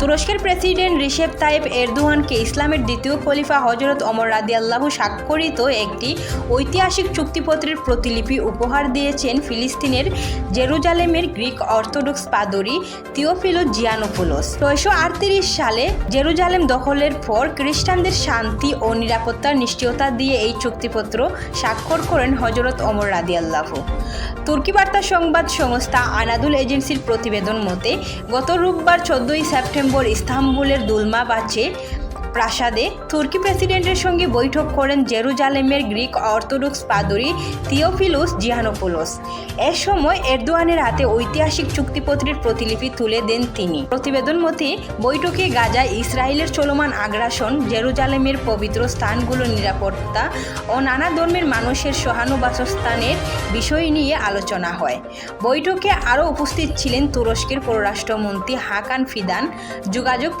তুরস্কের president Recep Tayyip এরদোয়ানকে ইসলামের দ্বিতীয় খলিফা হজরত অমর রাদিয়াল্লাহু স্বাক্ষরিত একটি ঐতিহাসিক চুক্তিপত্রের প্রতিলিপি উপহার দিয়েছেন ফিলিস্তিনের জেরুজালেমের গ্রিক অর্থোডক্স পাদরি তিওফিলো জিয়ানোপোলোস ছয়শো আটত্রিশ সালে জেরুজালেম দখলের পর খ্রিস্টানদের শান্তি ও নিরাপত্তার নিশ্চয়তা দিয়ে এই চুক্তিপত্র স্বাক্ষর করেন হজরত অমর রাদিয়াল্লাহু। তুর্কি বার্তা সংবাদ সংস্থা আনাদুল এজেন্সির প্রতিবেদন মতে, গত রোববার চোদ্দই সেপ্টেম্বর ইস্তাম্বুলের দুলমাবাচে প্রাসাদে তুর্কি প্রেসিডেন্টের সঙ্গে বৈঠক করেন জেরুজালেমের গ্রিক অর্থোডক্স পাদরি থিওফিলুস জিয়ানোপোলোস এ সময় এরদোয়ানের হাতে ঐতিহাসিক চুক্তিপত্রের প্রতিলিপি তুলে দেন তিনি। প্রতিবেদন মতে, বৈঠকে গাজায় ইসরায়েলের চলমান আগ্রাসন, জেরুজালেমের পবিত্র স্থানগুলোর নিরাপত্তা ও নানা ধর্মের মানুষের সহানুবাসস্থানের বিষয় নিয়ে আলোচনা হয়। বৈঠকে আরও উপস্থিত ছিলেন তুরস্কের পররাষ্ট্রমন্ত্রী হাকান ফিদান। যোগাযোগ